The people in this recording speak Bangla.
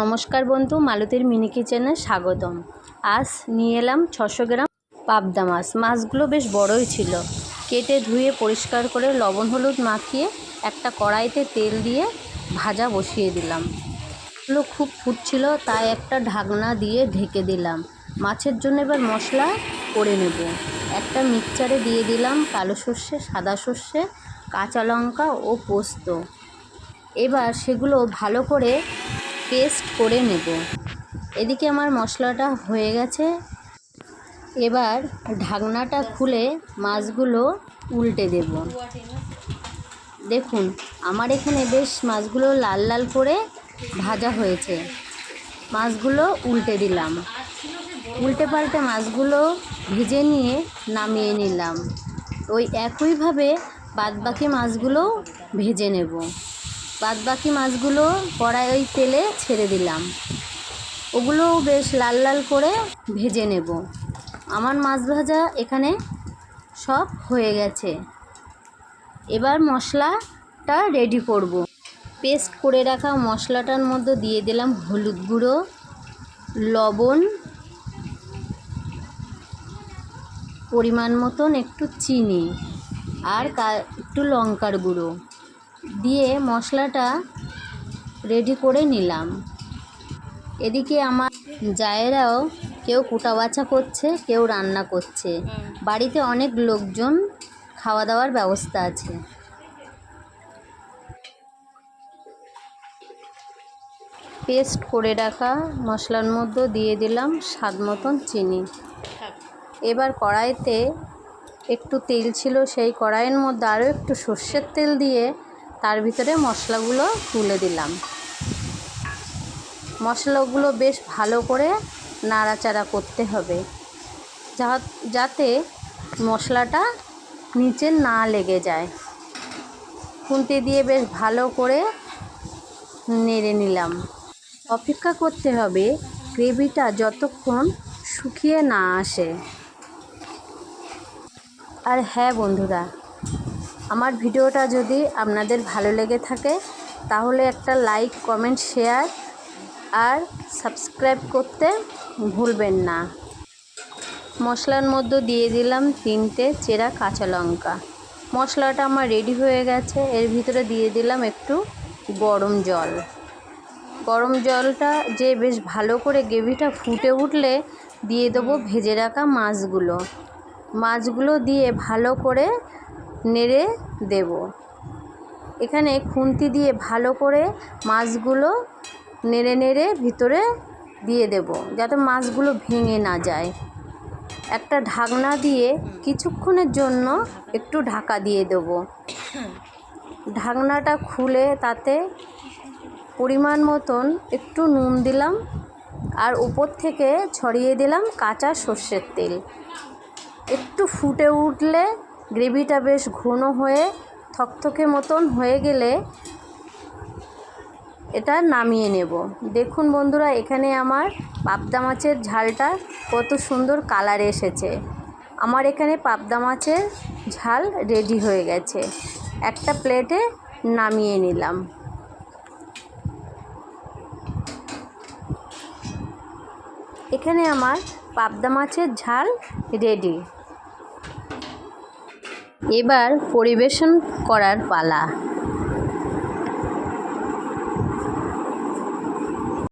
নমস্কার বন্ধু, মালতীর মিনি কিচেনে স্বাগতম। আজ নিয়ে এলাম ছশো গ্রাম পাবদা মাছ। মাছগুলো বেশ বড়ই ছিল। কেটে ধুয়ে পরিষ্কার করে লবণ হলুদ মাখিয়ে একটা কড়াইতে তেল দিয়ে ভাজা বসিয়ে দিলাম। এগুলো খুব ফুটছিল, তাই একটা ঢাকনা দিয়ে ঢেকে দিলাম। মাছের জন্য এবার মশলা করে নেব। একটা মিক্সচারে দিয়ে দিলাম কালো সর্ষে, সাদা সর্ষে, কাঁচা লঙ্কা ও পোস্ত। এবার সেগুলো ভালো করে পেস্ট করে নেব। এদিকে আমার মশলাটা হয়ে গেছে। এবার ঢাকনাটা খুলে মাছগুলো উল্টে দেব। দেখুন, আমার এখানে বেশ মাছগুলো লাল লাল করে ভাজা হয়েছে। মাছগুলো উল্টে দিলাম। উল্টে পাল্টে মাছগুলো ভেজে নিয়ে নামিয়ে নিলাম। ওই একইভাবে বাদবাকি মাছগুলো ভেজে নেব। বাদবাকি মাছগুলো কড়াই ওই তেলে ছেড়ে দিলাম। ওগুলোও বেশ লাল লাল করে ভেজে নেব। আমার মাছ ভাজা এখানে সব হয়ে গেছে। এবার মশলাটা রেডি করব। পেস্ট করে রাখা মশলাটার মধ্যে দিয়ে দিলাম হলুদ গুঁড়ো, লবণ, পরিমাণ মতন একটু চিনি আর একটু লঙ্কার গুঁড়ো। দিয়ে মশলাটা রেডি করে নিলাম। এদিকে আমার জায়েরাও কেউ কুটা বাছা করছে, কেউ রান্না করছে। বাড়িতে অনেক লোকজন খাওয়া দাওয়ার ব্যবস্থা আছে। পেস্ট করে রাখা মশলার মধ্যে দিয়ে দিলাম স্বাদ মতন চিনি। এবার কড়াইতে একটু তেল ছিল সেই কড়াইয়ের মধ্যে আরও একটু সর্ষের তেল দিয়ে তার ভিতরে মশলাগুলো তুলে দিলাম। মশলাগুলো বেশ ভালো করে নাড়াচাড়া করতে হবে। যাতে মশলাটা নিচে না লেগে যায়। খুন্তি দিয়ে বেশ ভালো করে নেড়ে নিলাম। অপেক্ষা করতে হবে গ্রেভিটা যতক্ষণ শুকিয়ে না আসে। আর হ্যাঁ বন্ধুরা আমার ভিডিওটা যদি আপনাদের ভালো লেগে থাকে, তাহলে একটা লাইক কমেন্ট শেয়ার আর সাবস্ক্রাইব করতে ভুলবেন না। মশলার মধ্যে দিয়ে দিলাম তিনটে চেরা কাঁচা লঙ্কা। মশলাটা আমার রেডি হয়ে গেছে। এর ভিতরে দিয়ে দিলাম একটু গরম জল। গরম জলটা যে বেশ ভালো করে গ্রেভিটা ফুটে উঠলে দিয়ে দেবো ভেজে রাখা মাছগুলো। মাছগুলো দিয়ে ভালো করে নেড়ে দেব। এখানে খুন্তি দিয়ে ভালো করে মাছগুলো নেড়ে নেড়ে ভিতরে দিয়ে দেব, যাতে মাছগুলো ভেঙে না যায়। একটা ঢাকনা দিয়ে কিছুক্ষণের জন্য একটু ঢাকা দিয়ে দেব। ঢাকনাটা খুলে তাতে পরিমাণ মতন একটু নুন দিলাম আর উপর থেকে ছড়িয়ে দিলাম কাঁচা সর্ষের তেল। একটু ফুটে উঠলে গ্রেভিটা বেশ ঘন হয়ে থকথকে মতন হয়ে গেলে এটা নামিয়ে নেব। দেখুন বন্ধুরা, এখানে আমার পাবদা মাছের ঝালটা কত সুন্দর কালার এসেছে। আমার এখানে পাবদা মাছের ঝাল রেডি হয়ে গেছে। একটা প্লেটে নামিয়ে নিলাম। এখানে আমার পাবদা মাছের ঝাল রেডি। এবার পরিবেশন করার পালা।